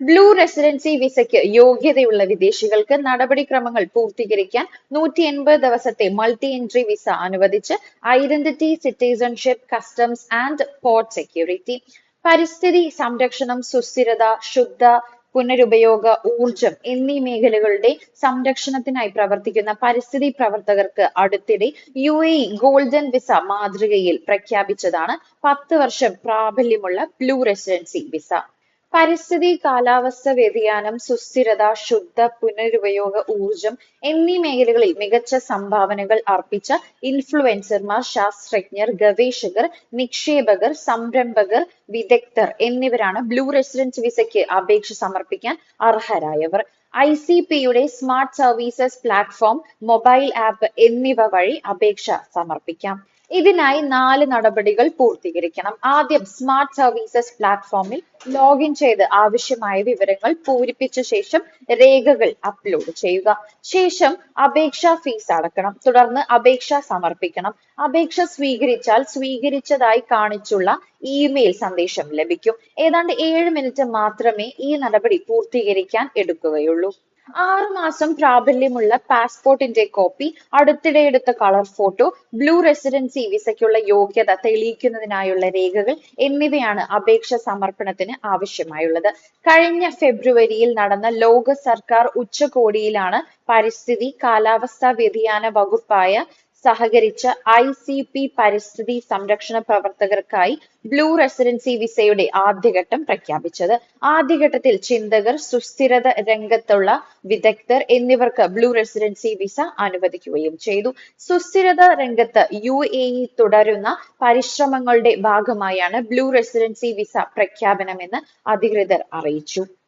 Blue residency വിസയ്ക്ക് യോഗ്യതയുള്ള വിദേശികൾക്ക് നടപടിക്രമങ്ങൾ പൂർത്തീകരിക്കാൻ നൂറ്റി എൺപത് ദിവസത്തെ മൾട്ടി എൻട്രി വിസ അനുവദിച്ച് identity citizenship customs and port security. പരിസ്ഥിതി സംരക്ഷണം സുസ്ഥിരത ശുദ്ധ പുനരുപയോഗ ഊർജം എന്നീ മേഖലകളുടെ സംരക്ഷണത്തിനായി പ്രവർത്തിക്കുന്ന പരിസ്ഥിതി പ്രവർത്തകർക്ക് അടുത്തിടെ യു എ ഗോൾഡൻ വിസ മാതൃകയിൽ പ്രഖ്യാപിച്ചതാണ് പത്ത് വർഷം പ്രാബല്യമുള്ള ബ്ലൂ റെസിഡൻസി വിസ. പരിസ്ഥിതി കാലാവസ്ഥ വ്യതിയാനം സുസ്ഥിരത ശുദ്ധ പുനരുപയോഗ ഊർജം എന്നീ മേഖലകളിൽ മികച്ച സംഭാവനകൾ അർപ്പിച്ച ഇൻഫ്ലുവൻസർമാർ ശാസ്ത്രജ്ഞർ ഗവേഷകർ നിക്ഷേപകർ സംരംഭകർ വിദഗ്ധർ എന്നിവരാണ് ബ്ലൂ റെസിഡൻസ് വിസയ്ക്ക് അപേക്ഷ സമർപ്പിക്കാൻ അർഹരായവർ. ഐ സി പിയുടെ smart services platform mobile app എന്നിവ വഴി അപേക്ഷ സമർപ്പിക്കാം. ഇതിനായി നാല് നടപടികൾ പൂർത്തീകരിക്കണം. ആദ്യം സ്മാർട്ട് സർവീസസ് പ്ലാറ്റ്ഫോമിൽ ലോഗിൻ ചെയ്ത് ആവശ്യമായ വിവരങ്ങൾ പൂരിപ്പിച്ച ശേഷം രേഖകൾ അപ്ലോഡ് ചെയ്യുക. ശേഷം അപേക്ഷാ ഫീസ് അടക്കണം. തുടർന്ന് അപേക്ഷ സമർപ്പിക്കണം. അപേക്ഷ സ്വീകരിച്ചാൽ സ്വീകരിച്ചതായി കാണിച്ചുള്ള ഇമെയിൽ സന്ദേശം ലഭിക്കും. ഏതാണ്ട് ഏഴ് മിനിറ്റ് മാത്രമേ ഈ നടപടി പൂർത്തീകരിക്കാൻ എടുക്കുകയുള്ളൂ. ആറു മാസം പ്രാബല്യമുള്ള പാസ്പോർട്ടിന്റെ കോപ്പി അടുത്തിടെ എടുത്ത കളർ ഫോട്ടോ ബ്ലൂ റെസിഡൻസി വിസയ്ക്കുള്ള യോഗ്യത തെളിയിക്കുന്നതിനായുള്ള രേഖകൾ എന്നിവയാണ് അപേക്ഷ സമർപ്പണത്തിന് ആവശ്യമായുള്ളത്. കഴിഞ്ഞ ഫെബ്രുവരിയിൽ നടന്ന ലോക സർക്കാർ ഉച്ചകോടിയിലാണ് പരിസ്ഥിതി കാലാവസ്ഥാ വ്യതിയാന വകുപ്പായ സഹകരിച്ച ഐ സി പി പരിസ്ഥിതി സംരക്ഷണ പ്രവർത്തകർക്കായി ബ്ലൂ റെസിഡൻസി വിസയുടെ ആദ്യഘട്ടം പ്രഖ്യാപിച്ചത്. ആദ്യഘട്ടത്തിൽ ചിന്തകർ സുസ്ഥിരത രംഗത്തുള്ള വിദഗ്ധർ എന്നിവർക്ക് ബ്ലൂ റെസിഡൻസി വിസ അനുവദിക്കുകയും ചെയ്തു. സുസ്ഥിരത രംഗത്ത് യു എ ഇ തുടരുന്ന പരിശ്രമങ്ങളുടെ ഭാഗമായാണ് ബ്ലൂ റെസിഡൻസി വിസ പ്രഖ്യാപനമെന്ന് അധികൃതർ അറിയിച്ചു.